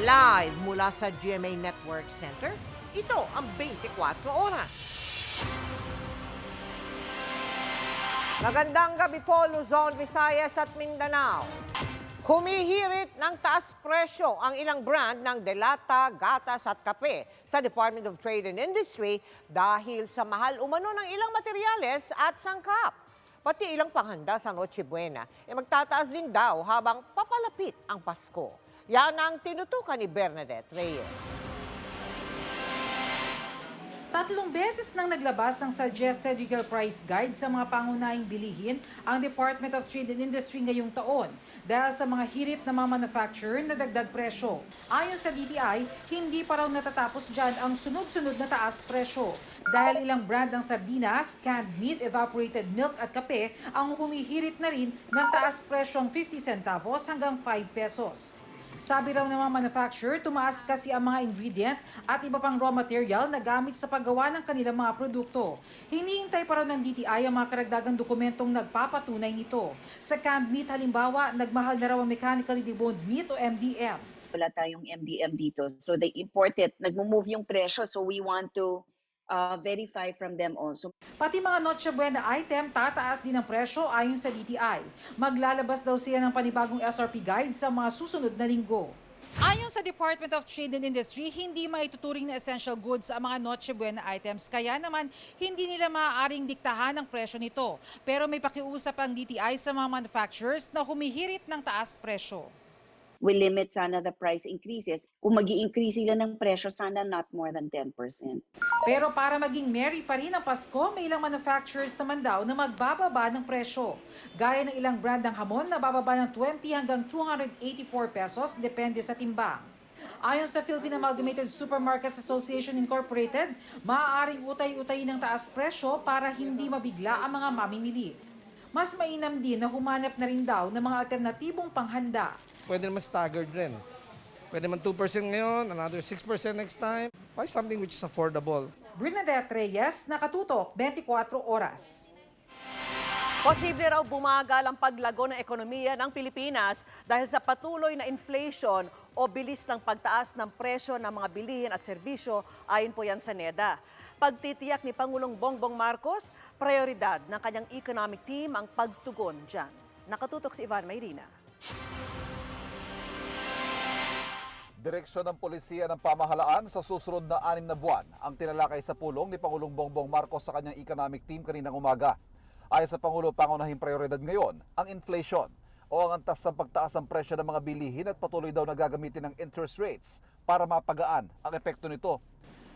Live mula sa GMA Network Center, ito ang 24 oras. Magandang gabi po, Luzon, Visayas at Mindanao. Humihirit ng taas presyo ang ilang brand ng delata, gatas at kape sa Department of Trade and Industry dahil sa mahal umano ng ilang materyales at sangkap. Pati ilang panghanda sa Noche Buena, e magtataas din daw habang papalapit ang Pasko. Yan ang tinutukan ni Bernadette Reyes. Tatlong beses nang naglabas ang suggested retail price guide sa mga pangunahing bilihin ang Department of Trade and Industry ngayong taon dahil sa mga hirit na mga manufacturer na dagdag presyo. Ayon sa DTI, hindi pa raw natatapos dyan ang sunod-sunod na taas presyo dahil ilang brand ng sardinas, canned meat, evaporated milk at kape ang humihirit na rin ng taas presyong 50 centavos hanggang 5 pesos. Sabi raw ng mga manufacturer, tumaas kasi ang mga ingredient at iba pang raw material na gamit sa paggawa ng kanilang mga produkto. Hinihintay pa raw ng DTI ang mga karagdagang dokumentong nagpapatunay nito. Sa canned meat halimbawa, nagmahal na raw ang mechanically deboned meat o MDM. wala tayong MDM dito. So they import it, nagmo-move yung presyo. So we want to uh, verify from them also. Pati mga Noche Buena item, tataas din ang presyo ayon sa DTI. Maglalabas daw siya ng panibagong SRP guide sa mga susunod na linggo. Ayon sa Department of Trade and Industry, hindi maituturing na essential goods ang mga Noche Buena items. Kaya naman, hindi nila maaaring diktahan ang presyo nito. Pero may pakiusap ang DTI sa mga manufacturers na humihirit ng taas presyo. We limit sana the price increases. Kung mag increase sila ng presyo, sana not more than 10%. Pero para maging merry pa rin ang Pasko, may ilang manufacturers naman daw na magbababa ng presyo. Gaya ng ilang brand ng hamon na bababa ng 20 hanggang 284 pesos depende sa timbang. Ayon sa Philippine Amalgamated Supermarkets Association Incorporated, maaaring utay-utay ng taas presyo para hindi mabigla ang mga mamimili. Mas mainam din na humanap na rin daw ng mga alternatibong panghanda. Pwede naman staggered rin. Pwede naman 2% ngayon, another 6% next time. Buy something which is affordable. Bernadette Reyes, Nakatutok, 24 Oras. Posible raw bumagal ang paglago ng ekonomiya ng Pilipinas dahil sa patuloy na inflation o bilis ng pagtaas ng presyo ng mga bilihin at serbisyo ayon po yan sa NEDA. Pagtitiyak ni Pangulong Bongbong Marcos, prioridad ng kanyang economic team ang pagtugon dyan. Nakatutok si Ivan Mayrina. Direksyon ng Polisiya ng Pamahalaan sa susunod na anim na buwan ang tinalakay sa pulong ni Pangulong Bongbong Marcos sa kanyang economic team kaninang umaga. Ayon sa Pangulo, pangunahing prioridad ngayon ang inflation o ang antas sa pagtaas ng presyo ng mga bilihin at patuloy daw na gagamitin ng interest rates para mapagaan ang epekto nito.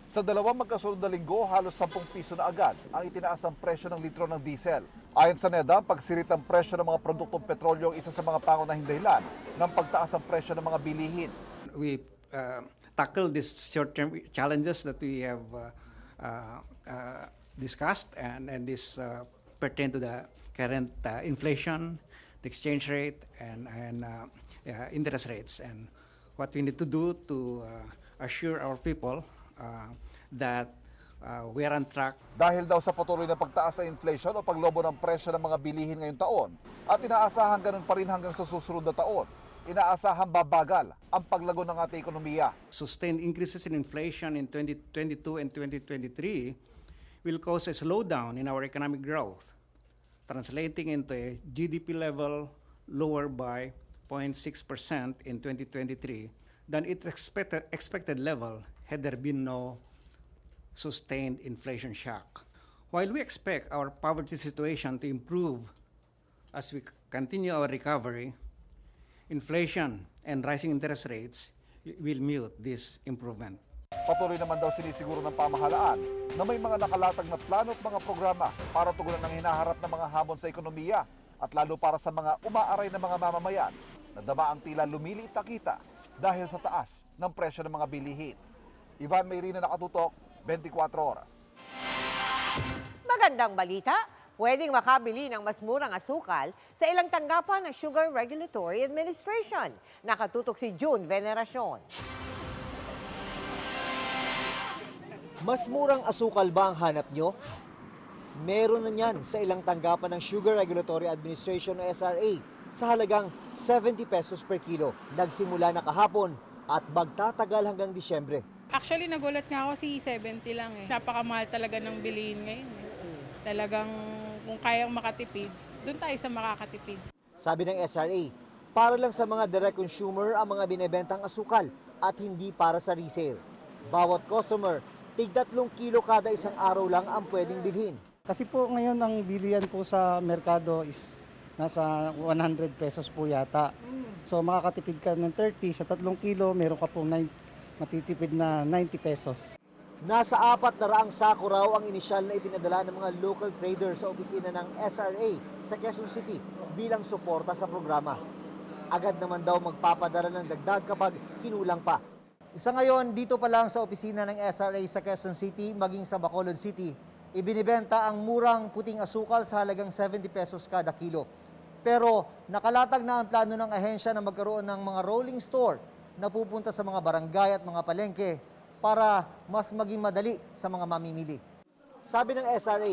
Sa dalawang magkasunod na linggo, halos 10 piso na agad ang itinaas ang presyo ng litro ng diesel. Ayon sa NEDA, pagsirit ang presyo ng mga produktong petrolyo ang isa sa mga pangunahing dahilan ng pagtaas ng presyo ng mga bilihin. We uh, tackle these short-term challenges that we have uh, uh, uh, discussed, and, and this pertain to the current inflation, the exchange rate, and, and interest rates. And what we need to do to assure our people that uh, we are on track Dahil daw sa patuloy na pagtaas sa inflation o paglobo ng presyo ng mga bilihin ngayong taon at inaasahan ganun pa rin hanggang sa susunod na taon, inaasahan babagal ang paglago ng ating ekonomiya. sustained increases in inflation in 2022 and 2023 will cause a slowdown in our economic growth, translating into a GDP level lower by 0.6% in 2023 than its expected, expected level had there been no sustained inflation shock. While we expect our poverty situation to improve as we continue our recovery, inflation and rising interest rates will mute this improvement. Patuloy naman daw sinisiguro ng pamahalaan na may mga nakalatag na plano at mga programa para tugunan ang hinaharap ng mga hamon sa ekonomiya at lalo para sa mga umaaray na mga mamamayan na dama ang tila lumiliit na kita dahil sa taas ng presyo ng mga bilihin. Ivan Mayrina nakatutok, 24 oras. Magandang balita, pwedeng makabili ng mas murang asukal sa ilang tanggapan ng Sugar Regulatory Administration. Nakatutok si June Veneracion. Mas murang asukal ba ang hanap nyo? Meron na niyan sa ilang tanggapan ng Sugar Regulatory Administration o SRA sa halagang 70 pesos per kilo. Nagsimula na kahapon at magtatagal hanggang Disyembre. Actually, nagulat nga ako si 70 lang eh. Napakamahal talaga ng bilihin ngayon. eh. Talagang kung kayang makatipid, doon tayo sa makakatipid. Sabi ng SRA, para lang sa mga direct consumer ang mga binebentang asukal at hindi para sa resale. Bawat customer, tig 3 kilo kada isang araw lang ang pwedeng bilhin. Kasi po ngayon ang bilihan po sa merkado is nasa 100 pesos po yata. So makakatipid ka ng 30 sa 3 kilo, meron ka po 9, matitipid na 90 pesos. Nasa apat na raang sako raw ang inisyal na ipinadala ng mga local traders sa opisina ng SRA sa Quezon City bilang suporta sa programa. Agad naman daw magpapadala ng dagdag kapag kinulang pa. Isa ngayon, dito pa lang sa opisina ng SRA sa Quezon City, maging sa Bacolod City, ibinibenta ang murang puting asukal sa halagang 70 pesos kada kilo. Pero nakalatag na ang plano ng ahensya na magkaroon ng mga rolling store na pupunta sa mga barangay at mga palengke para mas maging madali sa mga mamimili. Sabi ng SRA,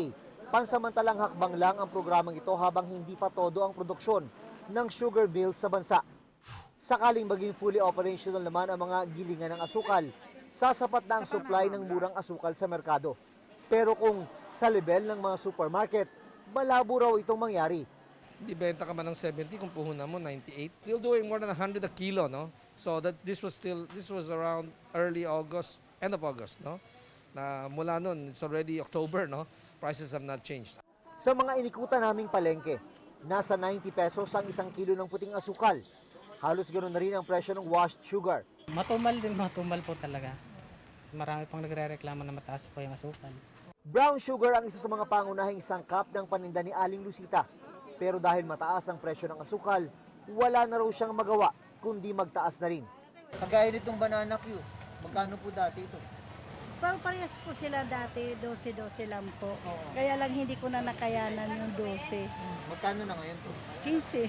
pansamantalang hakbang lang ang programang ito habang hindi pa todo ang produksyon ng sugar mills sa bansa. Sakaling maging fully operational naman ang mga gilingan ng asukal, sasapat na ang supply ng murang asukal sa merkado. Pero kung sa level ng mga supermarket, malabo raw itong mangyari. Hindi benta ka man ng 70 kung puhunan mo 98. Still doing more than 100 a kilo, no? So that this was still this was around early August, end of August, no? Na mula noon, it's already October, no? Prices have not changed. Sa mga inikutan naming palengke, nasa 90 pesos ang isang kilo ng puting asukal. Halos ganoon na rin ang presyo ng washed sugar. Matumal din, matumal po talaga. Marami pang nagre-reklamo na mataas po yung asukal. Brown sugar ang isa sa mga pangunahing sangkap ng paninda ni Aling Lucita. Pero dahil mataas ang presyo ng asukal, wala na raw siyang magawa kundi magtaas na rin. Kagaya nitong banana Q, magkano po dati ito? Pag parehas po sila dati, 12-12 lang po. Kaya lang hindi ko na nakayanan yung 12. Magkano na ngayon po? 15.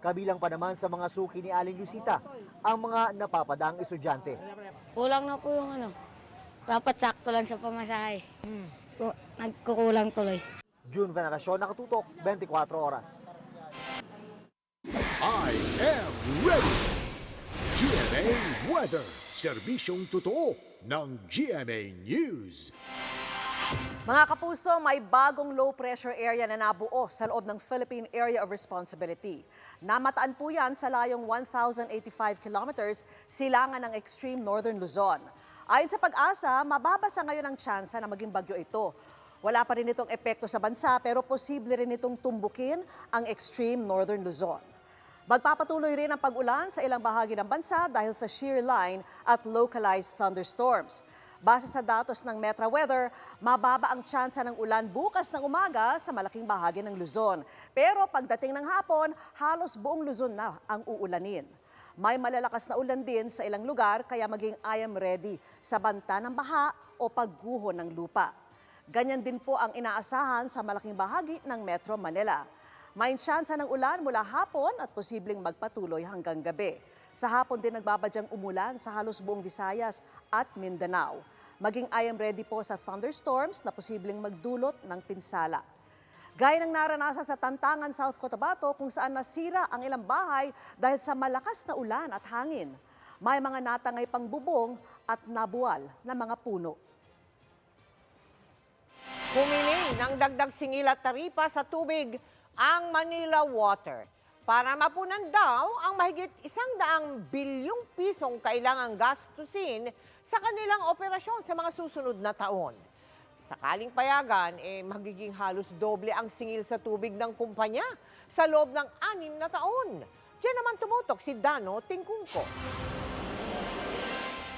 Kabilang pa naman sa mga suki ni Aling Lucita, ang mga napapadaang estudyante. Kulang na po yung ano. Dapat sakto lang sa pamasahe. Ku- Nagkukulang tuloy. June Veneracion, nakatutok, 24 oras. I am ready! GMA Weather. Serbisyong totoo ng GMA News. Mga kapuso, may bagong low pressure area na nabuo sa loob ng Philippine Area of Responsibility. Namataan po yan sa layong 1,085 kilometers silangan ng extreme northern Luzon. Ayon sa pag-asa, mababasa ngayon ang tsansa na maging bagyo ito. Wala pa rin itong epekto sa bansa pero posible rin itong tumbukin ang extreme northern Luzon. Magpapatuloy rin ang pag-ulan sa ilang bahagi ng bansa dahil sa shear line at localized thunderstorms. Base sa datos ng Metra Weather, mababa ang tsansa ng ulan bukas ng umaga sa malaking bahagi ng Luzon. Pero pagdating ng hapon, halos buong Luzon na ang uulanin. May malalakas na ulan din sa ilang lugar kaya maging I am ready sa banta ng baha o pagguho ng lupa. Ganyan din po ang inaasahan sa malaking bahagi ng Metro Manila. May tsansa ng ulan mula hapon at posibleng magpatuloy hanggang gabi. Sa hapon din nagbabadyang umulan sa halos buong Visayas at Mindanao. Maging I am ready po sa thunderstorms na posibleng magdulot ng pinsala. Gaya ng naranasan sa Tantangan, South Cotabato kung saan nasira ang ilang bahay dahil sa malakas na ulan at hangin. May mga natangay pang bubong at nabuwal na mga puno. Humiling ng dagdag singil at taripa sa tubig ang Manila Water para mapunan daw ang mahigit isang daang bilyong pisong kailangang gastusin sa kanilang operasyon sa mga susunod na taon. Sakaling payagan, eh, magiging halos doble ang singil sa tubig ng kumpanya sa loob ng anim na taon. Diyan naman tumutok si Dano Tingkungko.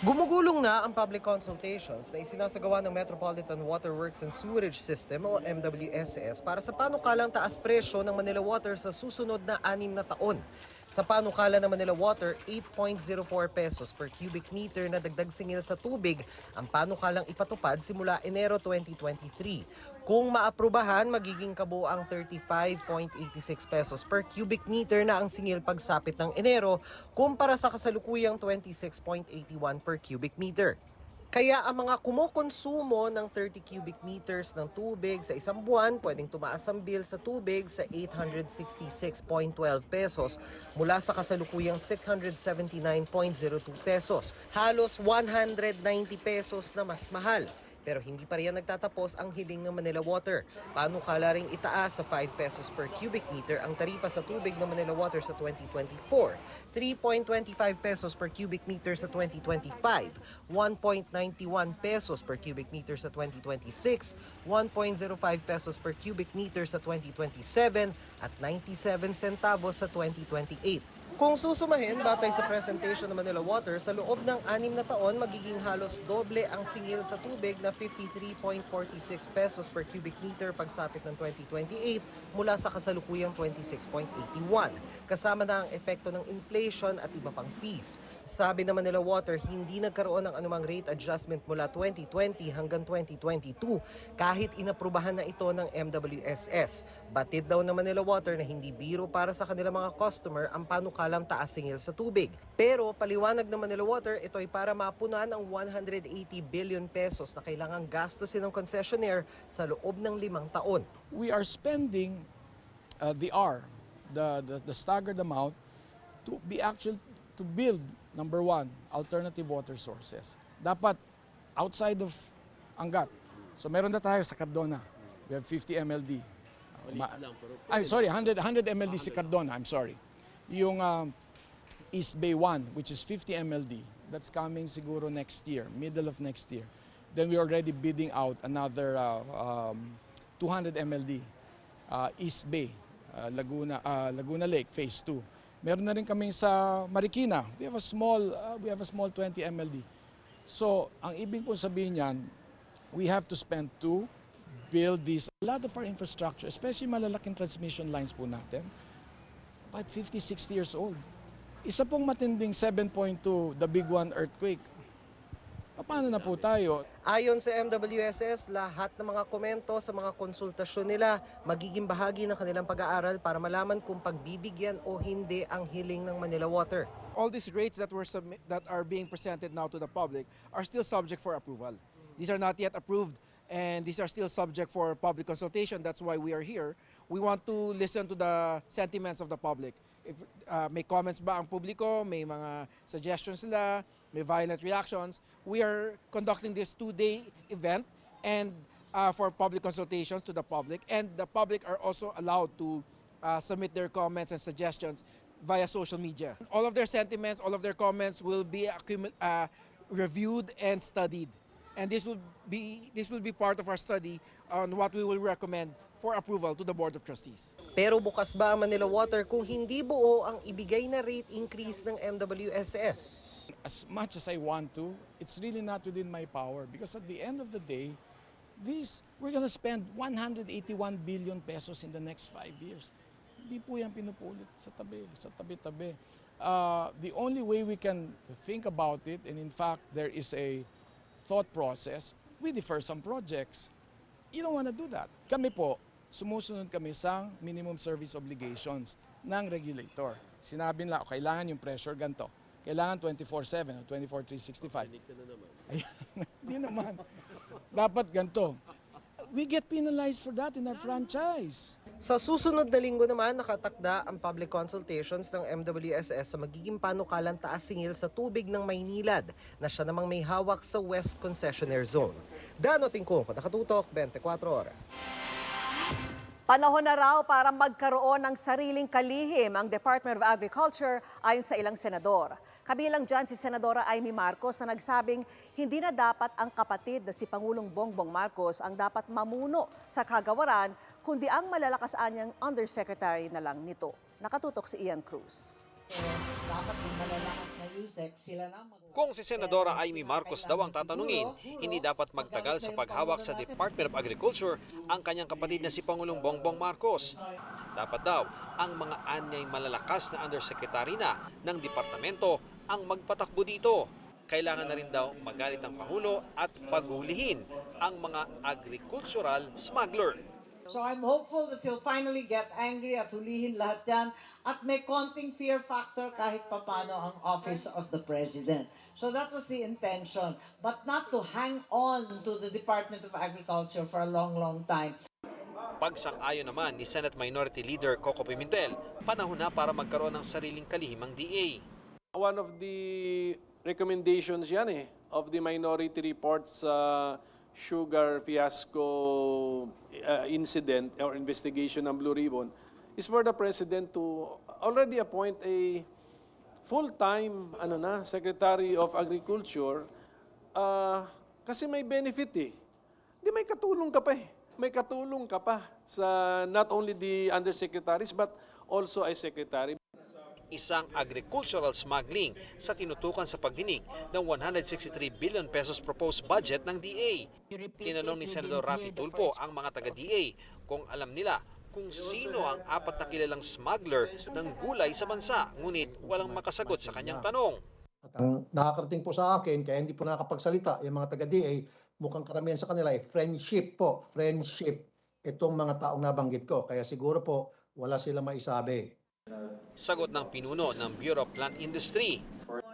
Gumugulong na ang public consultations na isinasagawa ng Metropolitan Water Works and Sewerage System o MWSS para sa panukalang taas presyo ng Manila Water sa susunod na anim na taon. Sa panukala ng Manila Water, 8.04 pesos per cubic meter na dagdag singil sa tubig ang panukalang ipatupad simula Enero 2023. Kung maaprubahan, magiging kabuang 35.86 pesos per cubic meter na ang singil pagsapit ng Enero kumpara sa kasalukuyang 26.81 per cubic meter. Kaya ang mga kumukonsumo ng 30 cubic meters ng tubig sa isang buwan, pwedeng tumaas ang bill sa tubig sa 866.12 pesos mula sa kasalukuyang 679.02 pesos. Halos 190 pesos na mas mahal. Pero hindi pa riyan nagtatapos ang hiling ng Manila Water. Paano kala ring itaas sa 5 pesos per cubic meter ang taripa sa tubig ng Manila Water sa 2024? 3.25 pesos per cubic meter sa 2025, 1.91 pesos per cubic meter sa 2026, 1.05 pesos per cubic meter sa 2027 at 97 centavos sa 2028. Kung susumahin, batay sa presentation ng Manila Water, sa loob ng anim na taon, magiging halos doble ang singil sa tubig na 53.46 pesos per cubic meter pagsapit ng 2028 mula sa kasalukuyang 26.81. Kasama na ang epekto ng inflation at iba pang fees. Sabi ng Manila Water, hindi nagkaroon ng anumang rate adjustment mula 2020 hanggang 2022 kahit inaprubahan na ito ng MWSS. Batid daw ng Manila Water na hindi biro para sa kanilang mga customer ang panukalang taas singil sa tubig. Pero paliwanag ng Manila Water, ito ay para mapunan ang 180 billion pesos na kailangang gastusin ng concessionaire sa loob ng limang taon. we are spending uh, the R, the, the, the staggered amount, to be actual to build, number one, alternative water sources. Dapat outside of Angat. So meron na tayo sa Cardona. We have 50 MLD. Ma- I'm sorry, 100, 100 MLD si Cardona, I'm sorry. Yung um, East Bay 1, which is 50 MLD, that's coming siguro next year, middle of next year. Then we're already bidding out another uh, um, 200 MLD, uh, East Bay, uh, Laguna, uh, Laguna Lake, Phase 2. Meron na rin kami sa Marikina. We have a small, uh, we have a small 20 MLD. So, ang ibig po sabihin niyan, we have to spend to build this. A lot of our infrastructure, especially malalaking transmission lines po natin, about 50, 60 years old. Isa pong matinding 7.2, the big one earthquake. Paano na po tayo? Ayon sa MWSS, lahat ng mga komento sa mga konsultasyon nila magiging bahagi ng kanilang pag-aaral para malaman kung pagbibigyan o hindi ang hiling ng Manila Water. all these rates that were that are being presented now to the public are still subject for approval. These are not yet approved and these are still subject for public consultation. That's why we are here. We want to listen to the sentiments of the public. If uh, may comments ba ang publiko, may mga suggestions sila, may violent reactions, we are conducting this two-day event and uh, for public consultations to the public and the public are also allowed to uh, submit their comments and suggestions via social media. All of their sentiments, all of their comments will be uh, reviewed and studied. And this will be this will be part of our study on what we will recommend for approval to the Board of Trustees. Pero bukas ba ang Manila Water kung hindi buo ang ibigay na rate increase ng MWSS? as much as I want to, it's really not within my power because at the end of the day, this we're going to spend 181 billion pesos in the next five years. Hindi po yan pinupulit sa tabi, sa tabi-tabi. Uh, the only way we can think about it, and in fact, there is a thought process, we defer some projects. You don't want to do that. Kami po, sumusunod kami sa minimum service obligations ng regulator. Sinabi nila, "O, kailangan yung pressure ganito. Kailangan 24-7 o 24-365. Ayan, Hindi naman. Dapat ganito. We get penalized for that in our franchise. Sa susunod na linggo naman, nakatakda ang public consultations ng MWSS sa magiging panukalang taas singil sa tubig ng Maynilad na siya namang may hawak sa West Concessionaire Zone. Dano Tingkong, nakatutok, 24 oras. Panahon na raw para magkaroon ng sariling kalihim ang Department of Agriculture ayon sa ilang senador. Kabilang dyan si Senadora Amy Marcos na nagsabing hindi na dapat ang kapatid na si Pangulong Bongbong Marcos ang dapat mamuno sa kagawaran, kundi ang malalakas anyang undersecretary na lang nito. Nakatutok si Ian Cruz. Kung si Senadora Amy Marcos daw ang tatanungin, hindi dapat magtagal sa paghawak sa Department of Agriculture ang kanyang kapatid na si Pangulong Bongbong Marcos. Dapat daw ang mga anyay malalakas na undersecretary na ng departamento ang magpatakbo dito. Kailangan na rin daw magalit ang Pangulo at paghulihin ang mga agricultural smuggler. So I'm hopeful that he'll finally get angry at hulihin lahat yan at may konting fear factor kahit papano ang office of the president. So that was the intention, but not to hang on to the Department of Agriculture for a long, long time. Pagsang-ayon naman ni Senate Minority Leader Coco Pimentel, panahon na para magkaroon ng sariling kalihimang DA. One of the recommendations yan eh, of the minority report sa sugar fiasco uh, incident or investigation ng Blue Ribbon is for the President to already appoint a full-time ano na, Secretary of Agriculture uh, kasi may benefit eh. Di may katulong ka pa eh. May katulong ka pa sa not only the undersecretaries but also a secretary. Isang agricultural smuggling sa tinutukan sa pagdinig ng 163 billion pesos proposed budget ng DA. Tinanong ni Senador Rafi Tulfo ang mga taga-DA kung alam nila kung sino ang apat na kilalang smuggler ng gulay sa bansa, ngunit walang makasagot sa kanyang tanong. At ang nakakarating po sa akin, kaya hindi po nakakapagsalita, yung mga taga-DA, mukhang karamihan sa kanila ay friendship po, friendship itong mga taong nabanggit ko. Kaya siguro po, wala sila maisabi. Sagot ng pinuno ng Bureau of Plant Industry.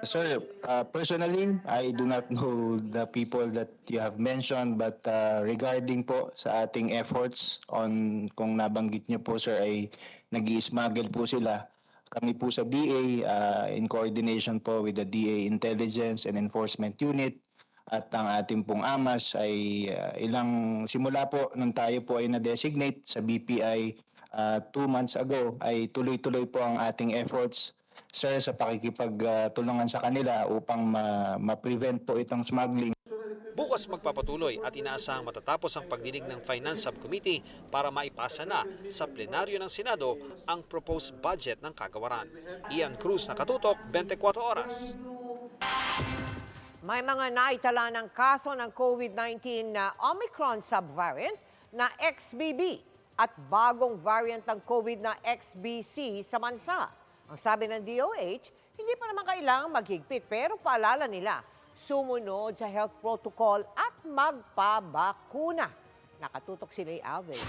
Sir, uh, personally, I do not know the people that you have mentioned but uh, regarding po sa ating efforts on kung nabanggit niyo po sir ay nag smuggle po sila. Kami po sa DA uh, in coordination po with the DA Intelligence and Enforcement Unit at ang ating pong AMAS ay uh, ilang simula po nung tayo po ay na-designate sa BPI uh, two months ago ay tuloy-tuloy po ang ating efforts sir sa pakikipagtulungan sa kanila upang ma- ma-prevent po itong smuggling. Bukas magpapatuloy at inaasahang matatapos ang pagdinig ng Finance Subcommittee para maipasa na sa plenaryo ng Senado ang proposed budget ng kagawaran. Ian Cruz, Nakatutok, 24 Oras. May mga naitala ng kaso ng COVID-19 na Omicron subvariant na XBB at bagong variant ng COVID na XBC sa bansa. Ang sabi ng DOH, hindi pa naman kailangang maghigpit pero paalala nila, sumunod sa health protocol at magpabakuna. Nakatutok si Ray Alves.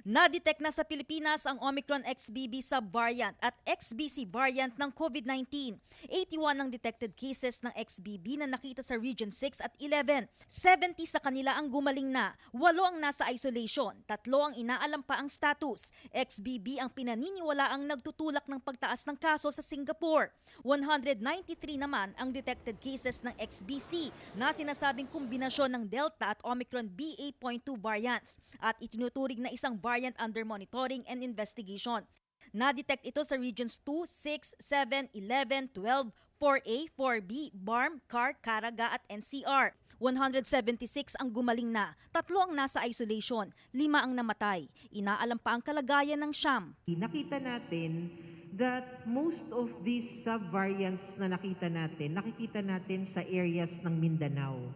Na-detect na sa Pilipinas ang Omicron XBB subvariant at XBC variant ng COVID-19. 81 ang detected cases ng XBB na nakita sa Region 6 at 11. 70 sa kanila ang gumaling na, 8 ang nasa isolation, 3 ang inaalam pa ang status. XBB ang pinaniniwala ang nagtutulak ng pagtaas ng kaso sa Singapore. 193 naman ang detected cases ng XBC na sinasabing kombinasyon ng Delta at Omicron BA.2 variants at itinuturing na isang variant under monitoring and investigation. Na-detect ito sa regions 2, 6, 7, 11, 12, 4A, 4B, BARM, CAR, Caraga at NCR. 176 ang gumaling na, tatlo ang nasa isolation, lima ang namatay. Inaalam pa ang kalagayan ng Siyam. Nakita natin that most of these subvariants na nakita natin, nakikita natin sa areas ng Mindanao.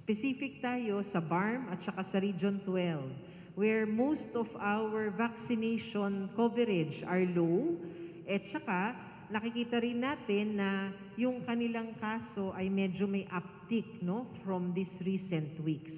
Specific tayo sa BARM at saka sa Region 12 where most of our vaccination coverage are low at saka nakikita rin natin na yung kanilang kaso ay medyo may uptick no from these recent weeks.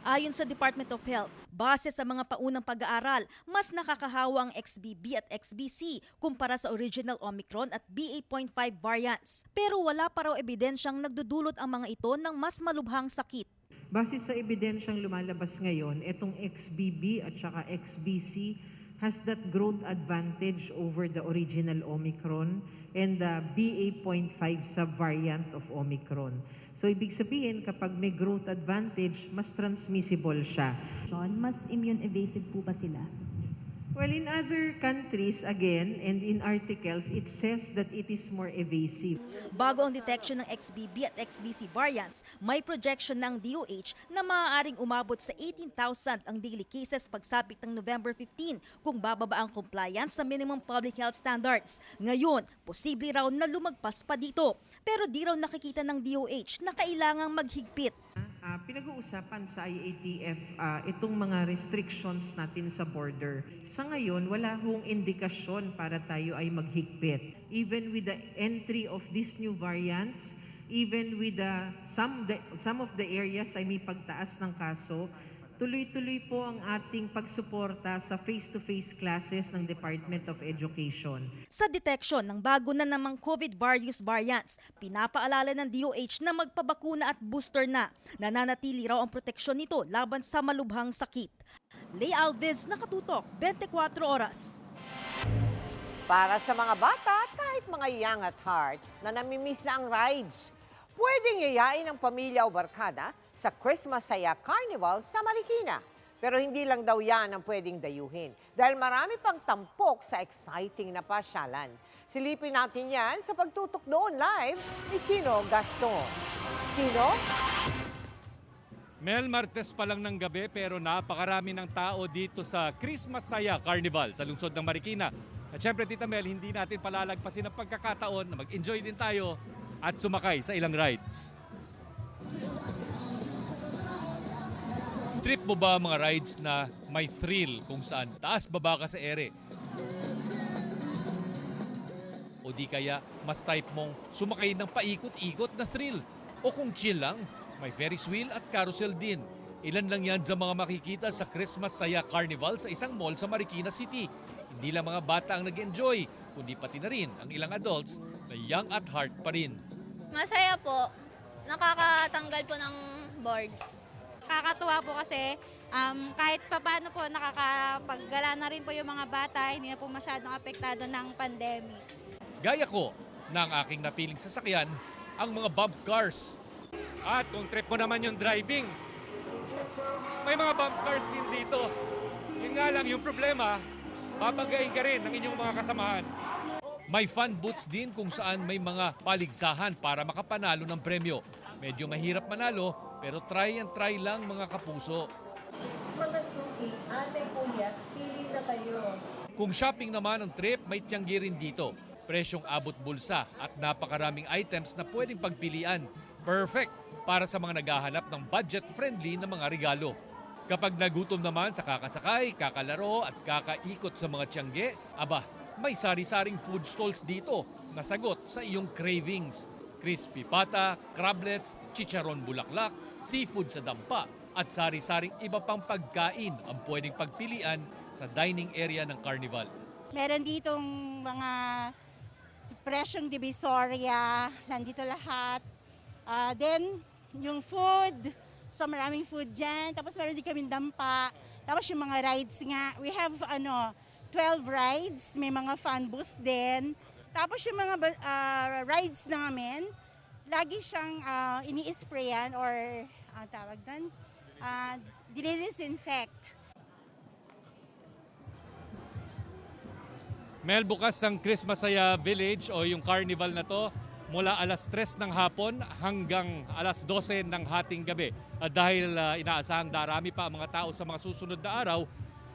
Ayon sa Department of Health, base sa mga paunang pag-aaral, mas nakakahawa ang XBB at XBC kumpara sa original Omicron at BA.5 variants. Pero wala pa raw ebidensyang nagdudulot ang mga ito ng mas malubhang sakit. Base sa ebidensyang lumalabas ngayon, itong XBB at saka XBC has that growth advantage over the original Omicron and the BA.5 subvariant of Omicron. So ibig sabihin, kapag may growth advantage, mas transmissible siya. Mas immune evasive po ba sila? Well, in other countries, again, and in articles, it says that it is more evasive. Bago ang detection ng XBB at XBC variants, may projection ng DOH na maaaring umabot sa 18,000 ang daily cases pagsapit ng November 15 kung bababa ang compliance sa minimum public health standards. Ngayon, posible raw na lumagpas pa dito. Pero di raw nakikita ng DOH na kailangang maghigpit. Pinag-uusapan sa IATF uh, itong mga restrictions natin sa border. Sa ngayon, wala hong indikasyon para tayo ay maghigpit. Even with the entry of these new variants, even with the, some, the, some of the areas ay may pagtaas ng kaso, tuloy-tuloy po ang ating pagsuporta sa face-to-face classes ng Department of Education. Sa detection ng bago na namang COVID various variants, pinapaalala ng DOH na magpabakuna at booster na. Nananatili raw ang proteksyon nito laban sa malubhang sakit. Lay Alves, Nakatutok, 24 Oras. Para sa mga bata at kahit mga young at heart na namimiss na ang rides, pwedeng yayain ng pamilya o barkada sa Christmas Saya Carnival sa Marikina. Pero hindi lang daw yan ang pwedeng dayuhin dahil marami pang tampok sa exciting na pasyalan. Silipin natin yan sa pagtutok doon live ni Chino Gaston. Chino? Mel, Martes pa lang ng gabi pero napakarami ng tao dito sa Christmas Saya Carnival sa lungsod ng Marikina. At syempre Tita Mel, hindi natin palalagpasin ang pagkakataon na mag-enjoy din tayo at sumakay sa ilang rides. Trip mo ba mga rides na may thrill kung saan taas baba ka sa ere? O di kaya mas type mong sumakay ng paikot-ikot na thrill? O kung chill lang, may Ferris wheel at carousel din. Ilan lang yan sa mga makikita sa Christmas Saya Carnival sa isang mall sa Marikina City. Hindi lang mga bata ang nag-enjoy, kundi pati na rin ang ilang adults na young at heart pa rin. Masaya po. Nakakatanggal po ng board. Nakakatuwa po kasi um, kahit papano po nakakapaggala na rin po yung mga bata, hindi na po masyadong apektado ng pandemic. Gaya ko na ang aking napiling sasakyan, ang mga bump cars. At kung trip mo naman yung driving, may mga bump cars din dito. Yun nga lang yung problema, papagayin ka rin ng inyong mga kasamahan. May fun booths din kung saan may mga paligsahan para makapanalo ng premyo. Medyo mahirap manalo, pero try and try lang mga kapuso. Mga suki, ate kuya, pili na kayo. Kung shopping naman ang trip, may tiyanggi rin dito. Presyong abot bulsa at napakaraming items na pwedeng pagpilian. Perfect para sa mga naghahanap ng budget-friendly na mga regalo. Kapag nagutom naman sa kakasakay, kakalaro at kakaikot sa mga tiyangge, aba, may sari-saring food stalls dito na sagot sa iyong cravings. Crispy pata, crablets, chicharon bulaklak, seafood sa dampa at sari-saring iba pang pagkain ang pwedeng pagpilian sa dining area ng carnival. Meron ditong mga presyong divisoria, nandito lahat. Ah, then, yung food, so maraming food dyan. Tapos meron din kami dampa. Tapos yung mga rides nga, we have ano, 12 rides, may mga fun booth din. Tapos yung mga ah, rides namin, lagi siyang ah, ini-sprayan or ang tawag doon, uh, dinidisinfect. Mel, bukas ang Christmas Saya Village o yung carnival na to mula alas 3 ng hapon hanggang alas 12 ng hating gabi. At dahil uh, inaasahang darami pa ang mga tao sa mga susunod na araw,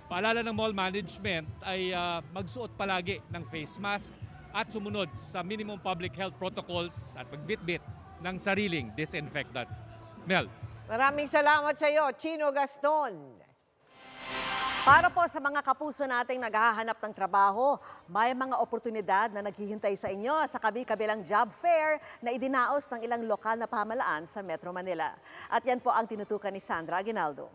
paalala ng mall management ay uh, magsuot palagi ng face mask at sumunod sa minimum public health protocols at magbitbit ng sariling disinfectant. Mel. Maraming salamat sa iyo, Chino Gaston. Para po sa mga kapuso nating naghahanap ng trabaho, may mga oportunidad na naghihintay sa inyo sa kabi-kabilang job fair na idinaos ng ilang lokal na pamahalaan sa Metro Manila. At yan po ang tinutukan ni Sandra Aguinaldo.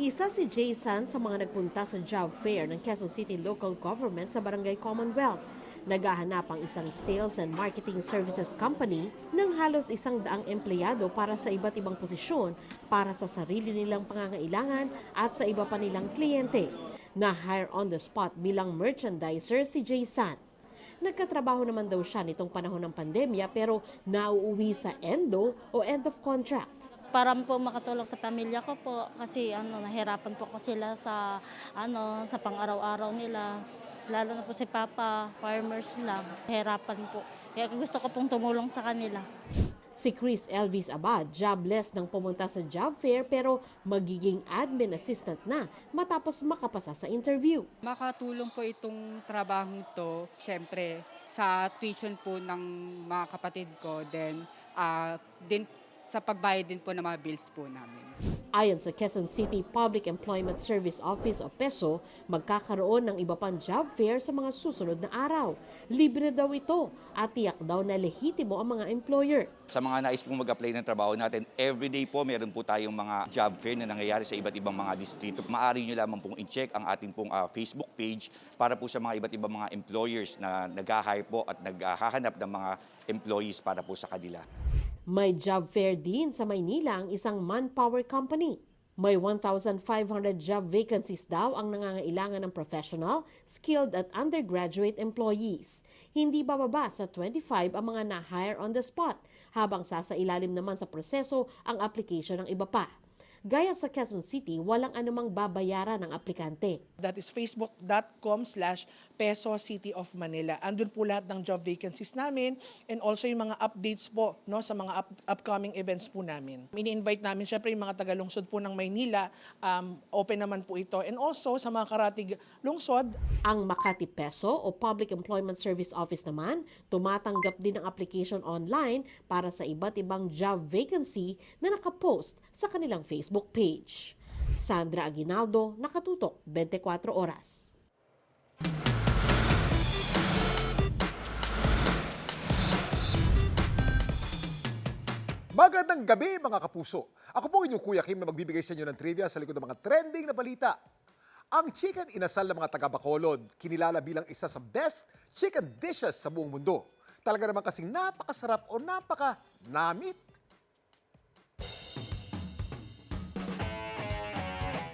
Isa si Jason sa mga nagpunta sa job fair ng Quezon City Local Government sa Barangay Commonwealth. Naghahanap ang isang sales and marketing services company ng halos isang daang empleyado para sa iba't ibang posisyon para sa sarili nilang pangangailangan at sa iba pa nilang kliyente. Na-hire on the spot bilang merchandiser si Jason. Nagkatrabaho naman daw siya nitong panahon ng pandemya pero nauuwi sa endo o end of contract. Para po makatulong sa pamilya ko po kasi ano nahirapan po ko sila sa ano sa pang-araw-araw nila lalo na po si Papa farmers lang hirapan po kaya gusto ko pong tumulong sa kanila Si Chris Elvis Abad, jobless nang pumunta sa job fair pero magiging admin assistant na matapos makapasa sa interview. Makatulong po itong trabaho to, syempre, sa tuition po ng mga kapatid ko. Then, ah, din sa pagbayad din po ng mga bills po namin. Ayon sa Quezon City Public Employment Service Office o PESO, magkakaroon ng iba pang job fair sa mga susunod na araw. Libre daw ito at tiyak daw na lehitimo ang mga employer. Sa mga nais pong mag-apply ng trabaho natin, everyday po meron po tayong mga job fair na nangyayari sa iba't ibang mga distrito. Maaari nyo lamang pong i-check ang ating pong ah, Facebook page para po sa mga iba't ibang mga employers na nag-hire po at naghahanap ng mga employees para po sa kanila. May job fair din sa Maynila ang isang manpower company. May 1,500 job vacancies daw ang nangangailangan ng professional, skilled at undergraduate employees. Hindi bababa sa 25 ang mga na-hire on the spot, habang sasailalim naman sa proseso ang application ng iba pa. Gaya sa Quezon City, walang anumang babayaran ng aplikante. That is facebook.com slash peso city of Manila. Andun po lahat ng job vacancies namin and also yung mga updates po no, sa mga up- upcoming events po namin. Ini-invite namin syempre yung mga taga-lungsod po ng Maynila, um, open naman po ito. And also sa mga karatig lungsod, Ang Makati Peso o Public Employment Service Office naman, tumatanggap din ng application online para sa iba't ibang job vacancy na nakapost sa kanilang Facebook page. Sandra Aguinaldo, Nakatutok, 24 Oras. Magandang gabi mga kapuso. Ako po inyong Kuya Kim na magbibigay sa inyo ng trivia sa likod ng mga trending na balita. Ang chicken inasal ng mga taga Bacolod, kinilala bilang isa sa best chicken dishes sa buong mundo. Talaga naman kasing napakasarap o napaka-namit.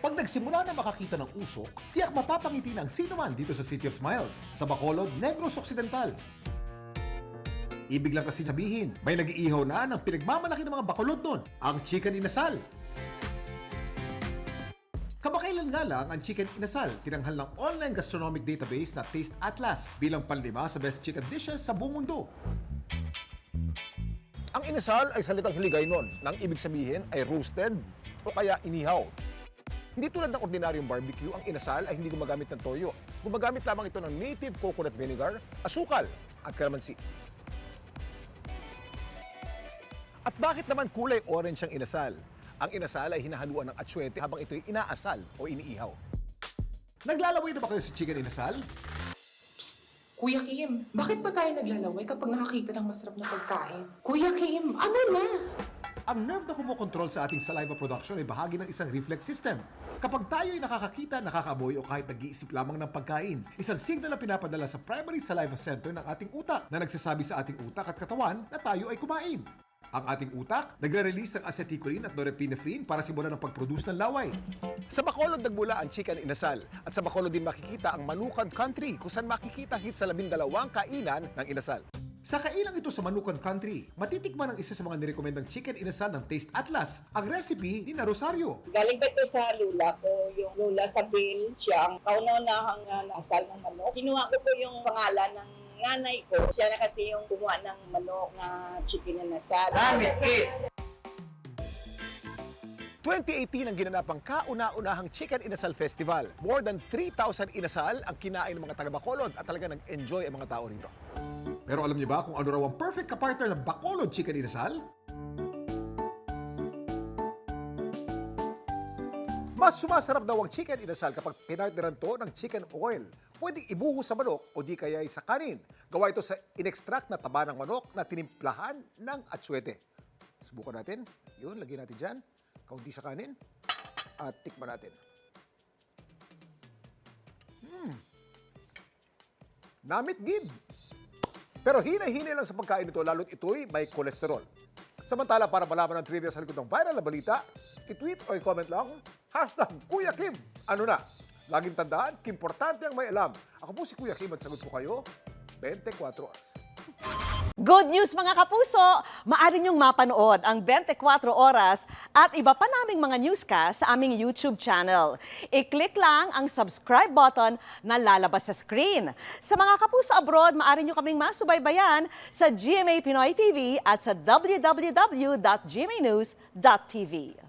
Pag nagsimula na makakita ng usok, tiyak mapapangiti ng sino man dito sa City of Smiles, sa Bacolod, Negros Occidental. Ibig lang kasi sabihin, may nag-iihaw na ng pinagmamalaki ng mga bakulod nun, ang chicken inasal. Kamakailan nga lang ang chicken inasal, tinanghal ng online gastronomic database na Taste Atlas bilang panlima sa best chicken dishes sa buong mundo. Ang inasal ay salitang Hiligaynon, nang ibig sabihin ay roasted o kaya inihaw. Hindi tulad ng ordinaryong barbecue, ang inasal ay hindi gumagamit ng toyo. Gumagamit lamang ito ng native coconut vinegar, asukal at calamansi. At bakit naman kulay orange ang inasal? Ang inasal ay hinahaluan ng atsuete habang ito'y inaasal o iniihaw. Naglalaway na ba kayo sa chicken inasal? Kuya Kim, bakit ba tayo naglalaway kapag nakakita ng masarap na pagkain? Kuya Kim, ano na? Ang nerve na kumokontrol sa ating saliva production ay bahagi ng isang reflex system. Kapag tayo ay nakakakita, nakakaboy o kahit nag-iisip lamang ng pagkain, isang signal na pinapadala sa primary saliva center ng ating utak na nagsasabi sa ating utak at katawan na tayo ay kumain. Ang ating utak, nagre-release ng acetylcholine at norepinephrine para simulan ng pag-produce ng laway. Sa Bacolod nagmula ang chicken inasal at sa Bacolod din makikita ang Manukan Country kung saan makikita hit sa labindalawang kainan ng inasal. Sa kainan ito sa Manukan Country, matitikman ang isa sa mga nirekomendang chicken inasal ng Taste Atlas, ang recipe ni na Rosario. Galing pa ito sa lula ko, yung lula sa bill, siya ang kauna-unahang uh, nasal ng manok. Kinuha ko po yung pangalan ng nanay ko. Siya na kasi yung gumawa ng manok na chicken na nasal. 2018 ang ginanapang kauna-unahang Chicken Inasal Festival. More than 3,000 inasal ang kinain ng mga taga Bacolod at talaga nag-enjoy ang mga tao rito. Pero alam niyo ba kung ano raw ang perfect kapartner ng Bacolod Chicken Inasal? Mas sumasarap daw ang chicken inasal kapag pinartneran to ng chicken oil. Pwedeng ibuhos sa manok o di kaya ay sa kanin. Gawa ito sa in-extract na taba ng manok na tinimplahan ng atsuete. Subukan natin. Yun, lagyan natin dyan. Kaunti sa kanin. At tikman natin. Hmm. Namit gid. Pero hinay-hinay lang sa pagkain nito, lalo't ito'y may kolesterol. Samantala, para malaman ang trivia sa likod ng viral na balita, i-tweet o i-comment lang, hashtag Kuya Kim. Ano na? Laging tandaan, importante ang may alam. Ako po si Kuya Kim at sagot ko kayo, 24 oras. Good news mga kapuso! Maaari niyong mapanood ang 24 oras at iba pa naming mga newscast sa aming YouTube channel. I-click lang ang subscribe button na lalabas sa screen. Sa mga kapuso abroad, maaari niyo kaming masubaybayan sa GMA Pinoy TV at sa www.gmanews.tv.